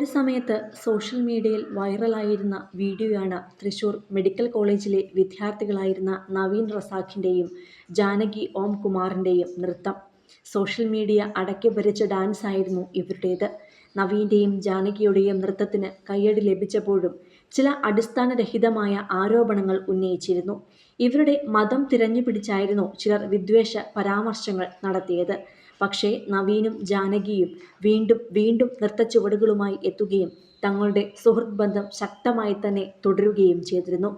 ഒരു സമയത്ത് സോഷ്യൽ മീഡിയയിൽ വൈറലായിരുന്ന വീഡിയോയാണ് തൃശൂർ മെഡിക്കൽ കോളേജിലെ വിദ്യാർത്ഥികളായിരുന്ന നവീൻ റസാഖിന്റെയും ജാനകി ഓം കുമാറിന്റെയും നൃത്തം. സോഷ്യൽ മീഡിയ അടക്കി ഭരിച്ച ഡാൻസ് ആയിരുന്നു ഇവരുടേത്. നവീന്റെയും ജാനകിയുടെയും നൃത്തത്തിന് കയ്യടി ലഭിച്ചപ്പോഴും ചില അടിസ്ഥാനരഹിതമായ ആരോപണങ്ങൾ ഉന്നയിച്ചിരുന്നു. ഇവരുടെ മതം തിരഞ്ഞു പിടിച്ചായിരുന്നു ചിലർ വിദ്വേഷ പരാമർശങ്ങൾ നടത്തിയത്. പക്ഷേ നവീനും ജാനകിയും വീണ്ടും വീണ്ടും നൃത്തച്ചുവടുകളുമായി എത്തുകയും തങ്ങളുടെ സുഹൃത്ത് ബന്ധം ശക്തമായി തന്നെ തുടരുകയും ചെയ്തിരുന്നു.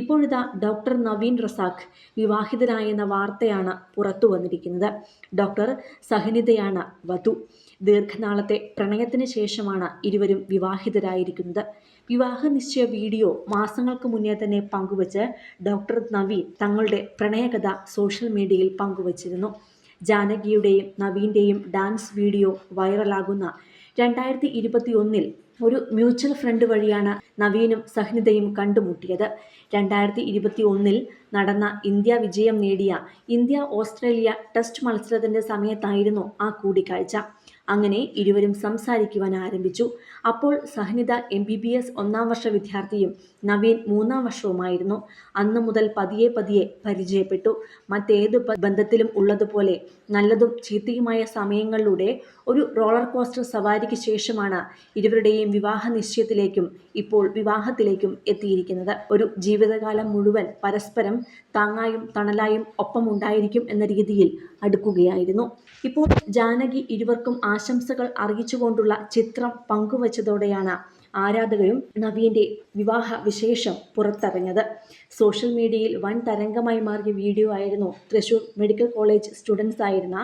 ഇപ്പോഴിതാ ഡോക്ടർ നവീൻ റസാഖ് വിവാഹിതനായെന്ന വാർത്തയാണ് പുറത്തു വന്നിരിക്കുന്നത്. ഡോക്ടർ സഹനിതയാണ് വധു. ദീർഘനാളത്തെ പ്രണയത്തിന് ശേഷമാണ് ഇരുവരും വിവാഹിതരായിരിക്കുന്നത്. വിവാഹ നിശ്ചയ വീഡിയോ മാസങ്ങൾക്ക് മുന്നേ തന്നെ പങ്കുവച്ച് ഡോക്ടർ നവീൻ തങ്ങളുടെ പ്രണയകഥ സോഷ്യൽ മീഡിയയിൽ പങ്കുവച്ചിരുന്നു. ജാനകിയുടെയും നവീന്റെയും ഡാൻസ് വീഡിയോ വൈറലാകുന്ന രണ്ടായിരത്തി ഇരുപത്തി ഒന്നിൽ ഒരു മ്യൂച്വൽ ഫ്രണ്ട് വഴിയാണ് നവീനും സഹ്നിതയും കണ്ടുമുട്ടിയത്. രണ്ടായിരത്തി ഇരുപത്തി ഒന്നിൽ നടന്ന ഇന്ത്യ വിജയം നേടിയ ഇന്ത്യ ഓസ്ട്രേലിയ ടെസ്റ്റ് മത്സരത്തിന്റെ സമയത്തായിരുന്നു ആ കൂടിക്കാഴ്ച. അങ്ങനെ ഇരുവരും സംസാരിക്കുവാൻ ആരംഭിച്ചു. അപ്പോൾ Sahanitha M B B S ഒന്നാം വർഷ വിദ്യാർത്ഥിയും നവീൻ മൂന്നാം വർഷവുമായിരുന്നു. അന്നു മുതൽ പതിയെ പതിയെ പരിചയപ്പെട്ടു. മറ്റേത് ബന്ധത്തിലും ഉള്ളതുപോലെ നല്ലതും ചീത്തയുമായ സമയങ്ങളിലൂടെ ഒരു റോളർ കോസ്റ്റർ സവാരിക്ക് ശേഷമാണ് ഇരുവരുടെയും വിവാഹ നിശ്ചയത്തിലേക്കും ഇപ്പോൾ വിവാഹത്തിലേക്കും എത്തിയിരിക്കുന്നത്. ഒരു ജീവിതകാലം മുഴുവൻ പരസ്പരം താങ്ങായും തണലായും ഒപ്പമുണ്ടായിരിക്കും എന്ന രീതിയിൽ അടുക്കുകയായിരുന്നു. ഇപ്പോൾ ജാനകി ഇരുവർക്കും ആശംസകൾ അറിയിച്ചുകൊണ്ടുള്ള ചിത്രം പങ്കുവച്ചതോടെയാണ് ആരാധകരും നവീന്റെ വിവാഹ വിശേഷം പുറത്തറിഞ്ഞത് സോഷ്യൽ മീഡിയയിൽ വൻ തരംഗമായി മാറിയ വീഡിയോ ആയിരുന്നു തൃശൂർ മെഡിക്കൽ കോളേജ് സ്റ്റുഡൻസ് ആയിരുന്ന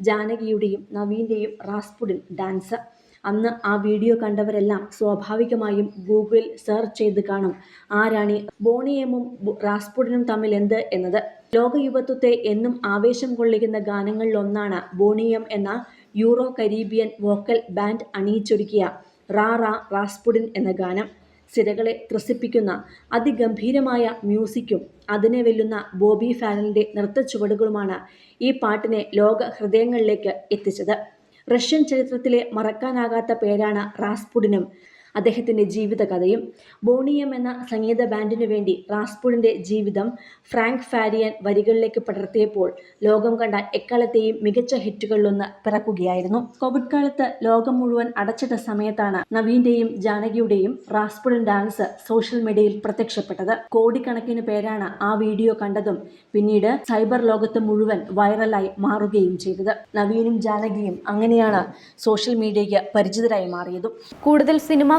ജാനകിയുടെയും നവീന്റെയും റാസ്പുഡിൻ ഡാൻസ്. അന്ന് ആ വീഡിയോ കണ്ടവരെല്ലാം സ്വാഭാവികമായും ഗൂഗിളിൽ സെർച്ച് ചെയ്ത് കാണും. ആരാണ് ബോണിയമും റാസ്പുഡിനും തമ്മിൽ എന്ത് എന്നത്? ലോക യുവത്വത്തെ എന്നും ആവേശം കൊള്ളിക്കുന്ന ഗാനങ്ങളിലൊന്നാണ് ബോണിയം എന്ന യൂറോ കരീബിയൻ വോക്കൽ ബാൻഡ് അണിയിച്ചൊരുക്കിയ റാ റാ റാസ്പുഡിൻ എന്ന ഗാനം സിരകളെ ത്രസിപ്പിക്കുന്ന അതിഗംഭീരമായ മ്യൂസിക്കും അതിനെ വെല്ലുന്ന ബോബി ഫാനലിന്റെ നൃത്ത ചുവടുകളുമാണ് ഈ പാട്ടിനെ ലോക ഹൃദയങ്ങളിലേക്ക് എത്തിച്ചത്. റഷ്യൻ ചരിത്രത്തിലെ മറക്കാനാകാത്ത പേരാണ് റാസ്പുഡിനും അദ്ദേഹത്തിന്റെ ജീവിതകഥയും ബോണിയം എന്ന സംഗീത ബാൻഡിനു വേണ്ടി റാസ്പൂളിന്റെ ജീവിതം ഫ്രാങ്ക് ഫാരിയൻ വരികളിലേക്ക് പടർത്തിയപ്പോൾ ലോകം കണ്ട എക്കാലത്തെയും മികച്ച ഹിറ്റുകളിലൊന്ന് പിറക്കുകയായിരുന്നു. കോവിഡ് കാലത്ത് ലോകം മുഴുവൻ അടച്ചിട്ട സമയത്താണ് നവീന്റെയും ജാനകിയുടെയും റാസ്പുളിൻ ഡാൻസ് സോഷ്യൽ മീഡിയയിൽ പ്രത്യക്ഷപ്പെട്ടത്. കോടിക്കണക്കിന് പേരാണ് ആ വീഡിയോ കണ്ടതും പിന്നീട് സൈബർ ലോകത്ത് മുഴുവൻ വൈറലായി മാറുകയും ചെയ്തത്. നവീനും ജാനകിയും അങ്ങനെയാണ് സോഷ്യൽ മീഡിയയ്ക്ക് പരിചിതരായി മാറിയതും. കൂടുതൽ സിനിമ